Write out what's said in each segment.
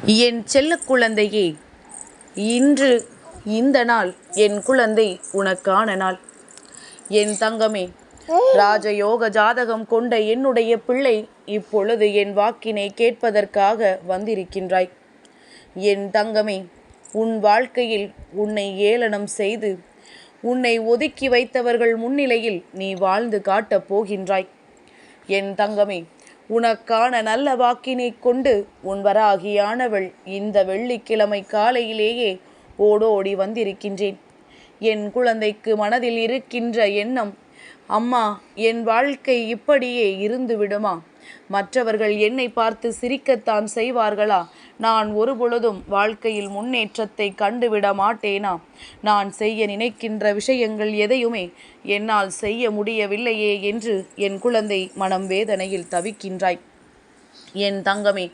என் செல்ல குழந்தையே இன்று இந்த நாள் என் குழந்தை உனக்கான நாள். என் தங்கமே ராஜயோக ஜாதகம் கொண்ட என்னுடைய பிள்ளை இப்பொழுது என் வாக்கினை கேட்பதற்காக வந்திருக்கின்றாய். என் தங்கமே உன் வாழ்க்கையில் உன்னை ஏளனம் செய்து உன்னை ஒதுக்கி வைத்தவர்கள் முன்னிலையில் நீ வாழ்ந்து காட்டப் போகின்றாய். என் தங்கமே உனக்கான நல்ல வாக்கினை கொண்டு உன் வராகியானவள் இந்த வெள்ளிக்கிழமை காலையிலேயே ஓடோடி வந்திருக்கின்றேன். என் குழந்தைக்கு மனதில் இருக்கின்ற எண்ணம் அம்மா என் வாழ்க்கை இப்படியே இருந்து விடுமா மற்றவர்கள் என்னை பார்த்து சிரிக்கத்தான் செய்வார்களா? நான் ஒருபொழுதும் வாழ்க்கையில் முன்னேற்றத்தை கண்டுவிட மாட்டேனா? நான் செய்ய நினைக்கின்ற விஷயங்கள் எதையுமே என்னால் செய்ய முடியவில்லையே என்று என் குழந்தை மனம் வேதனையில் தவிக்கின்றாய். என் தங்கமே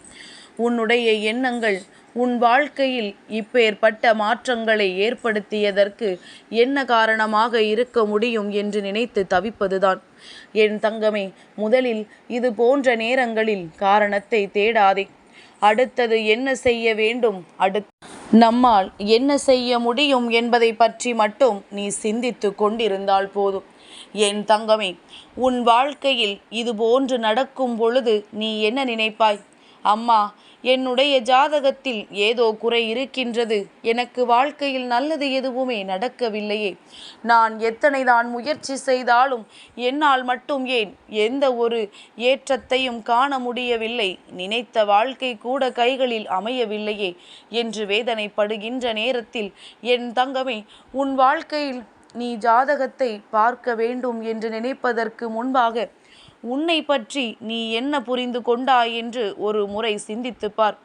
உன்னுடைய எண்ணங்கள் உன் வாழ்க்கையில் இப்பேற்பட்ட மாற்றங்களை ஏற்படுத்தியதற்கு என்ன காரணமாக இருக்க முடியும் என்று நினைத்து தவிப்பதுதான். என் தங்கமே முதலில் இது போன்ற நேரங்களில் காரணத்தை தேடாதே. அடுத்தது என்ன செய்ய வேண்டும்? அடுத் நம்மால் என்ன செய்ய முடியும் என்பதை பற்றி மட்டும் நீ சிந்தித்து கொண்டிருந்தால் போதும். என் தங்கமே உன் வாழ்க்கையில் இது போன்று நடக்கும் பொழுது நீ என்ன நினைப்பாய்? அம்மா என்னுடைய ஜாதகத்தில் ஏதோ குறை இருக்கின்றது. எனக்கு வாழ்க்கையில் நல்லது எதுவுமே நடக்கவில்லையே. நான் எத்தனை தான் முயற்சி செய்தாலும் என்னால் மட்டும் ஏன் எந்த ஒரு ஏற்றத்தையும் காண முடியவில்லை. நினைத்த வாழ்க்கை கூட கைகளில் அமையவில்லையே என்று வேதனைப்படுகின்ற நேரத்தில் என் தங்கமே உன் வாழ்க்கையில் நீ ஜாதகத்தை பார்க்க வேண்டும் என்று நினைப்பதற்கு முன்பாக உன்னை பற்றி நீ என்ன புரிந்து கொண்டாய் என்று ஒரு முறை சிந்தித்துப் பார்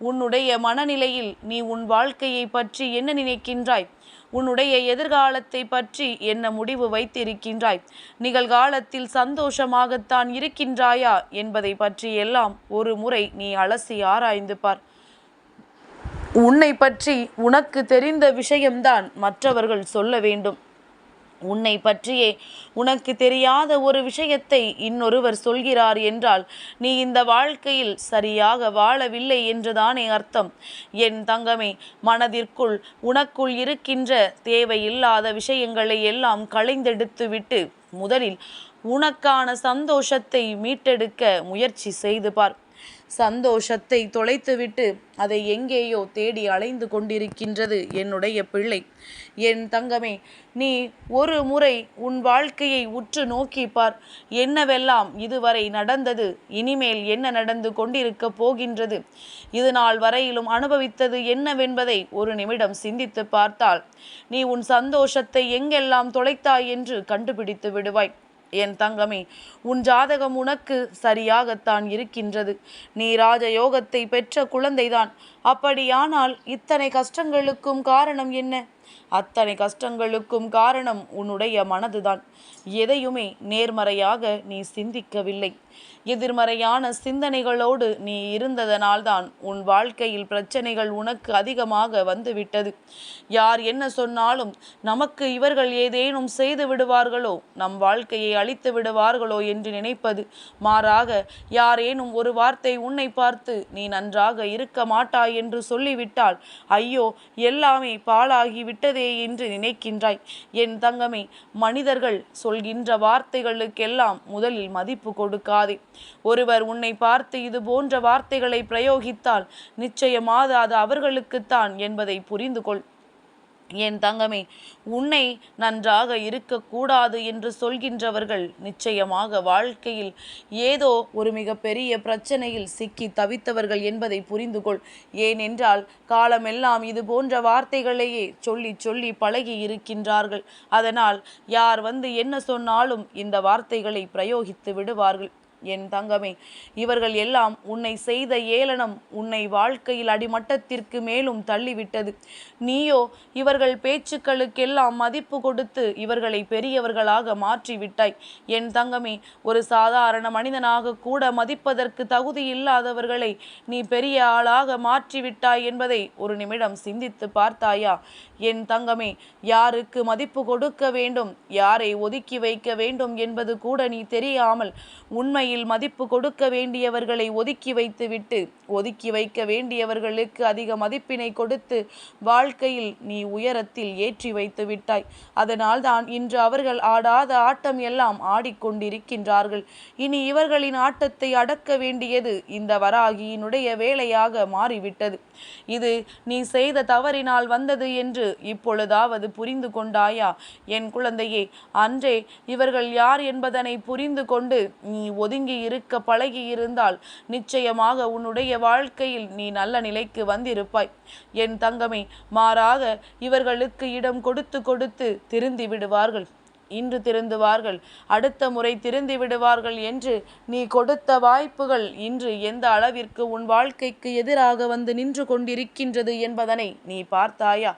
உன்னுடைய மனநிலையில் நீ உன் வாழ்க்கையை பற்றி என்ன நினைக்கின்றாய்? உன்னுடைய எதிர்காலத்தை பற்றி என்ன முடிவு வைத்திருக்கின்றாய்? நிகழ்காலத்தில் சந்தோஷமாகத்தான் இருக்கின்றாயா என்பதை பற்றி எல்லாம் ஒரு முறை நீ அலசி ஆராய்ந்து பார் உன்னை பற்றி உனக்கு தெரிந்த விஷயம்தான் மற்றவர்கள் சொல்ல வேண்டும். உன்னை பற்றியே உனக்கு தெரியாத ஒரு விஷயத்தை இன்னொருவர் சொல்கிறார் என்றால் நீ இந்த வாழ்க்கையில் சரியாக வாழவில்லை என்றுதானே அர்த்தம்? என் தங்கமே மனதிற்குள் உனக்குள் இருக்கின்ற தேவையில்லாத விஷயங்களை எல்லாம் களைந்தெடுத்துவிட்டு முதலில் உனக்கான சந்தோஷத்தை மீட்டெடுக்க முயற்சி செய்து பார். சந்தோஷத்தை தொலைத்துவிட்டு அதை எங்கேயோ தேடி அலைந்து கொண்டிருக்கின்றது என்னுடைய பிள்ளை. என் தங்கமே நீ ஒரு முறை உன் வாழ்க்கையை உற்று நோக்கி பார். என்னவெல்லாம் இதுவரை நடந்தது இனிமேல் என்ன நடந்து கொண்டிருக்க போகின்றது? இது நாள் வரையிலும் அனுபவித்தது என்னவென்பதை ஒரு நிமிடம் சிந்தித்து பார்த்தால் நீ உன் சந்தோஷத்தை எங்கெல்லாம் தொலைத்தாய் என்று கண்டுபிடித்து விடுவாய். என் தங்கமே உன் ஜாதகம் உனக்கு சரியாகத்தான் இருக்கின்றது. நீ ராஜயோகத்தை பெற்ற குழந்தைதான். அப்படியானால் இத்தனை கஷ்டங்களுக்கும் காரணம் என்ன? அத்தனை கஷ்டங்களுக்கும் காரணம் உன்னுடைய மனதுதான். எதையுமே நேர்மறையாக நீ சிந்திக்கவில்லை. எதிர்மறையான சிந்தனைகளோடு நீ இருந்ததனால்தான் உன் வாழ்க்கையில் பிரச்சனைகள் உனக்கு அதிகமாக வந்துவிட்டது. யார் என்ன சொன்னாலும் நமக்கு இவர்கள் ஏதேனும் செய்து விடுவார்களோ நம் வாழ்க்கையை அழித்து விடுவார்களோ என்று நினைப்பது. மாறாக யாரேனும் ஒரு வார்த்தை உன்னை பார்த்து நீ நன்றாக இருக்க மாட்டாய் என்று சொல்லிவிட்டால் ஐயோ எல்லாமே பாழாகிவிட்டு விட்டதே என்று நினைக்கின்றாய். என் தங்கமே மனிதர்கள் சொல்கின்ற வார்த்தைகளுக்கெல்லாம் முதலில் மதிப்பு கொடுக்காதே. ஒருவர் உன்னை பார்த்து இது போன்ற வார்த்தைகளை பிரயோகித்தால் நிச்சயமாக அது அவர்களுக்குத்தான் என்பதை புரிந்து கொள் என் தங்கமே? உன்னை நன்றாக இருக்கக்கூடாது என்று சொல்கின்றவர்கள் நிச்சயமாக வாழ்க்கையில் ஏதோ ஒரு மிகப்பெரிய பிரச்சனையில் சிக்கி தவித்தவர்கள் என்பதை புரிந்து கொள் ஏனென்றால் காலமெல்லாம் இது போன்ற வார்த்தைகளையே சொல்லி சொல்லி பழகி இருக்கின்றார்கள். அதனால் யார் வந்து என்ன சொன்னாலும் இந்த வார்த்தைகளை பிரயோகித்து விடுவார்கள். என் தங்கமே இவர்கள் எல்லாம் உன்னை செய்த ஏளனம் உன்னை வாழ்க்கையில் அடிமட்டத்திற்கு மேலும் தள்ளிவிட்டது. நீயோ இவர்கள் பேச்சுக்களுக்கெல்லாம் மதிப்பு கொடுத்து இவர்களை பெரியவர்களாக மாற்றிவிட்டாய். என் தங்கமே ஒரு சாதாரண மனிதனாக கூட மதிப்பதற்கு தகுதி இல்லாதவர்களை நீ பெரிய ஆளாக மாற்றிவிட்டாய் என்பதை ஒரு நிமிடம் சிந்தித்து பார்த்தாயா? என் தங்கமே யாருக்கு மதிப்பு கொடுக்க வேண்டும் யாரை ஒதுக்கி வைக்க வேண்டும் என்பது கூட நீ தெரியாமல் உண்மை வாழ்க்கையில் மதிப்பு கொடுக்க வேண்டியவர்களை ஒதுக்கி வைத்துவிட்டு ஒதுக்கி வைக்க வேண்டியவர்களுக்கு அதிக மதிப்பினை கொடுத்து வாழ்க்கையில் நீ உயரத்தில் ஏற்றி வைத்து விட்டாய். அதனால்தான் இன்று அவர்கள் ஆடாத ஆட்டம் எல்லாம் ஆடிக்கொண்டிருக்கின்றார்கள். இனி இவர்களின் ஆட்டத்தை அடக்க வேண்டியது இந்த வராகியினுடைய வேலையாக மாறிவிட்டது. இது நீ செய்த தவறினால் வந்தது என்று இப்பொழுதாவது புரிந்து கொண்டாயா? என் குழந்தையே அன்றே இவர்கள் யார் என்பதனை புரிந்து கொண்டு நீ ஒதுங்கி ஒதுங்கி இருக்க பழகி இருந்தால் நிச்சயமாக உன்னுடைய வாழ்க்கையில் நீ நல்ல நிலைக்கு வந்திருப்பாய். என் தங்கமே மாறாக இவர்களுக்கு இடம் கொடுத்து கொடுத்து திருந்தி விடுவார்கள். இன்று திருந்துவார்கள் அடுத்த முறை திருந்தி விடுவார்கள் என்று நீ கொடுத்த வாய்ப்புகள் இன்று எந்த அளவிற்கு உன் வாழ்க்கைக்கு எதிராக வந்து நின்று கொண்டிருக்கின்றது என்பதனை நீ பார்த்தாயா?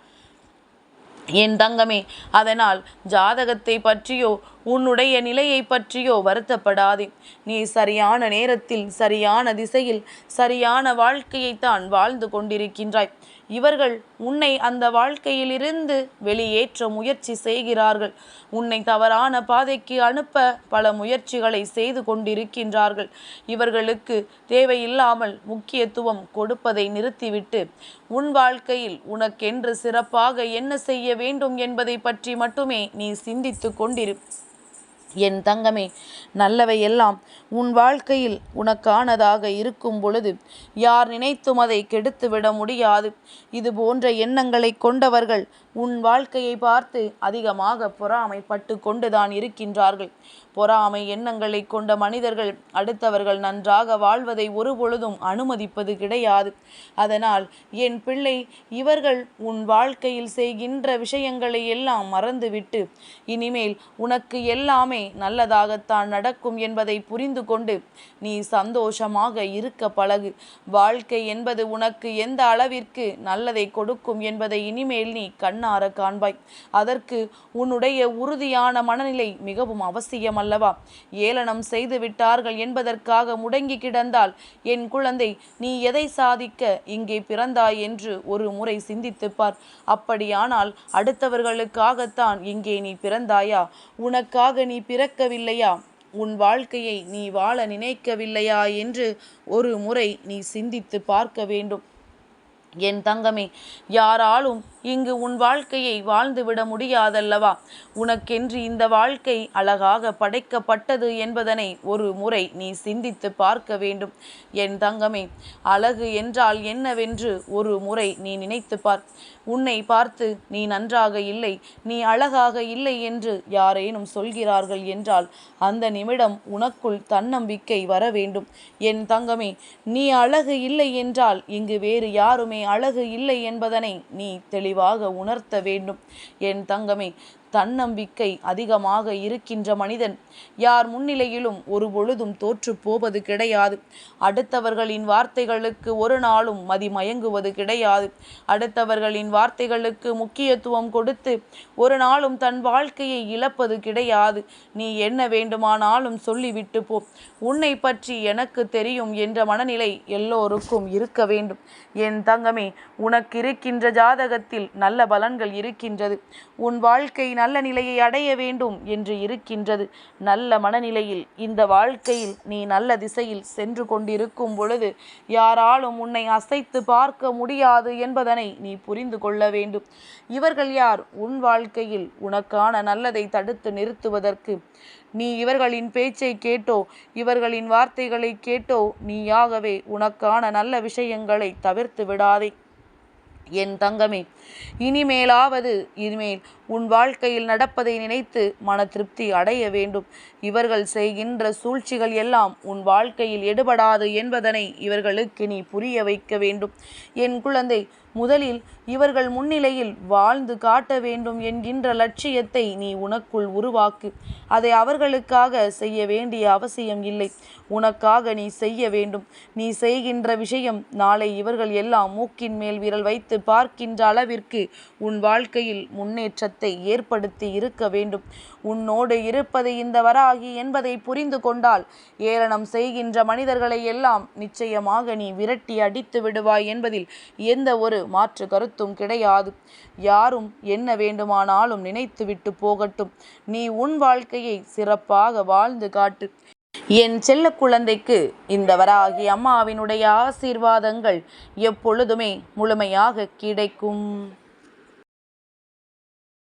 என் தங்கமே அதனால் ஜாதகத்தை பற்றியோ உன்னுடைய நிலையை பற்றியோ வருத்தப்படாதே. நீ சரியான நேரத்தில் சரியான திசையில் சரியான வாழ்க்கையைத்தான் வாழ்ந்து கொண்டிருக்கின்றாய். இவர்கள் உன்னை அந்த வாழ்க்கையிலிருந்து வெளியேற்ற முயற்சி செய்கிறார்கள். உன்னை தவறான பாதைக்கு அனுப்ப பல முயற்சிகளை செய்து கொண்டிருக்கின்றார்கள். இவர்களுக்கு தேவையில்லாமல் முக்கியத்துவம் கொடுப்பதை நிறுத்திவிட்டு உன் வாழ்க்கையில் உனக்கென்று சிறப்பாக என்ன செய்ய வேண்டும் என்பதை பற்றி மட்டுமே நீ சிந்தித்து கொண்டிரு. என் தங்கமே நல்லவை எல்லாம் உன் வாழ்க்கையில் உனக்கானதாக இருக்கும் பொழுது யார் நினைத்தும் அதை கெடுத்துவிட முடியாது. இது போன்ற எண்ணங்களை கொண்டவர்கள் உன் வாழ்க்கையை பார்த்து அதிகமாக பொறாமைப்பட்டு கொண்டுதான் இருக்கின்றார்கள். பொறாமை எண்ணங்களை கொண்ட மனிதர்கள் அடுத்தவர்கள் நன்றாக வாழ்வதை ஒருபொழுதும் அனுமதிப்பது கிடையாது. அதனால் என் பிள்ளை இவர்கள் உன் வாழ்க்கையில் செய்கின்ற விஷயங்களை எல்லாம் மறந்துவிட்டு இனிமேல் உனக்கு எல்லாமே எல்லாமே நல்லதாகத்தான் நடக்கும் என்பதை புரிந்து கொண்டு நீ சந்தோஷமாக இருக்க பழகு. வாழ்க்கை என்பது உனக்கு எந்த அளவிற்கு நல்லதை கொடுக்கும் என்பதை இனிமேல் நீ கண்ணார காண்பாய். அதற்கு உன்னுடைய உறுதியான மனநிலை மிகவும் அவசியம் அல்லவா ஏளனம் செய்து விட்டார்கள் என்பதற்காக முடங்கி கிடந்தால் என் குழந்தை நீ எதை சாதிக்க இங்கே பிறந்தாய் என்று ஒரு முறை சிந்தித்துப்பார். அப்படியானால் அடுத்தவர்களுக்காகத்தான் இங்கே நீ பிறந்தாயா? உனக்காக நீ பிறக்கவில்லையா? உன் வாழ்க்கையை நீ வாழ நினைக்கவில்லையா? என்று ஒரு முறை நீ சிந்தித்து பார்க்க வேண்டும். என் தங்கமே யாராலும் இங்கு உன் வாழ்க்கையை வாழ்ந்துவிட முடியாதல்லவா? உனக்கென்று இந்த வாழ்க்கை அழகாக படைக்கப்பட்டது என்பதனை ஒரு முறை நீ சிந்தித்து பார்க்க வேண்டும். என் தங்கமே அழகு என்றால் என்னவென்று ஒரு முறை நீ நினைத்து பார். உன்னை பார்த்து நீ நன்றாக இல்லை நீ அழகாக இல்லை என்று யாரேனும் சொல்கிறார்கள் என்றால் அந்த நிமிடம் உனக்குள் தன்னம்பிக்கை வர வேண்டும். என் தங்கமே நீ அழகு இல்லை என்றால் இங்கு வேறு யாருமே அழகு இல்லை என்பதனை நீ தெளிவாக உணர்த்த வேண்டும். என் தங்கமே தன்னம்பிக்கை அதிகமாக இருக்கின்ற மனிதன். யார் முன்னிலையிலும் ஒரு பொழுதும் தோற்று போவது கிடையாது. அடுத்தவர்களின் வார்த்தைகளுக்கு ஒரு நாளும் மதிமயங்குவது கிடையாது. அடுத்தவர்களின் வார்த்தைகளுக்கு முக்கியத்துவம் கொடுத்து ஒரு நாளும் தன் வாழ்க்கையை இழப்பது கிடையாது. நீ என்ன வேண்டுமானாலும் சொல்லிவிட்டு போ. உன்னை பற்றி எனக்கு தெரியும் என்ற மனநிலை எல்லோருக்கும் இருக்க வேண்டும். என் தங்கமே உனக்கு இருக்கின்ற ஜாதகத்தில் நல்ல பலன்கள் இருக்கின்றது. உன் வாழ்க்கை நல்ல நிலையை அடைய வேண்டும் என்று இருக்கின்றது. நல்ல மனநிலையில் இந்த வாழ்க்கையில் நீ நல்ல திசையில் சென்று கொண்டிருக்கும் பொழுது யாராலும் உன்னை அசைத்து பார்க்க முடியாது என்பதனை நீ புரிந்து கொள்ள வேண்டும். இவர்கள் யார்? உன் வாழ்க்கையில் உனக்கான நல்லதை தடுத்து நிறுத்துவதற்கு. நீ இவர்களின் பேச்சை கேட்டோ இவர்களின் வார்த்தைகளை கேட்டோ நீயாகவே உனக்கான நல்ல விஷயங்களை தவிர்த்து விடாதே. என் தங்கமே இனிமேலாவது இனிமேல் உன் வாழ்க்கையில் நடப்பதை நினைத்து மன திருப்தி அடைய வேண்டும். இவர்கள் செய்கின்ற சூழ்ச்சிகள் எல்லாம் உன் வாழ்க்கையில் எடுபடாது என்பதனை இவர்களுக்கு நீ புரிய வைக்க வேண்டும். என் குழந்தை முதலில் இவர்கள் முன்னிலையில் வாழ்ந்து காட்ட வேண்டும் என்கின்ற லட்சியத்தை நீ உனக்குள் உருவாக்கு. அதை அவர்களுக்காக செய்ய வேண்டிய அவசியம் இல்லை. உனக்காக நீ செய்ய வேண்டும். நீ செய்கின்ற விஷயம் நாளை இவர்கள் எல்லாம் மூக்கின் மேல் விரல் வைத்து பார்க்கின்ற அளவிற்கு உன் வாழ்க்கையில் முன்னேற்றத்தை ஏற்படுத்தி இருக்க வேண்டும். உன்னோடு இருப்பது இந்த வராகி என்பதை புரிந்து கொண்டால் ஏளனம் செய்கின்ற மனிதர்களை எல்லாம் நிச்சயமாக நீ விரட்டி அடித்து விடுவாய் என்பதில் எந்த ஒரு மாற்று கருத்தும் கிடையாது. யாரும் என்ன வேண்டுமானாலும் நினைத்துவிட்டு போகட்டும். நீ உன் வாழ்க்கையை சிறப்பாக வாழ்ந்து காட்டு. என் செல்ல குழந்தைக்கு இந்த வராகி அம்மாவினுடைய ஆசீர்வாதங்கள் எப்பொழுதுமே முழுமையாக கிடைக்கும்.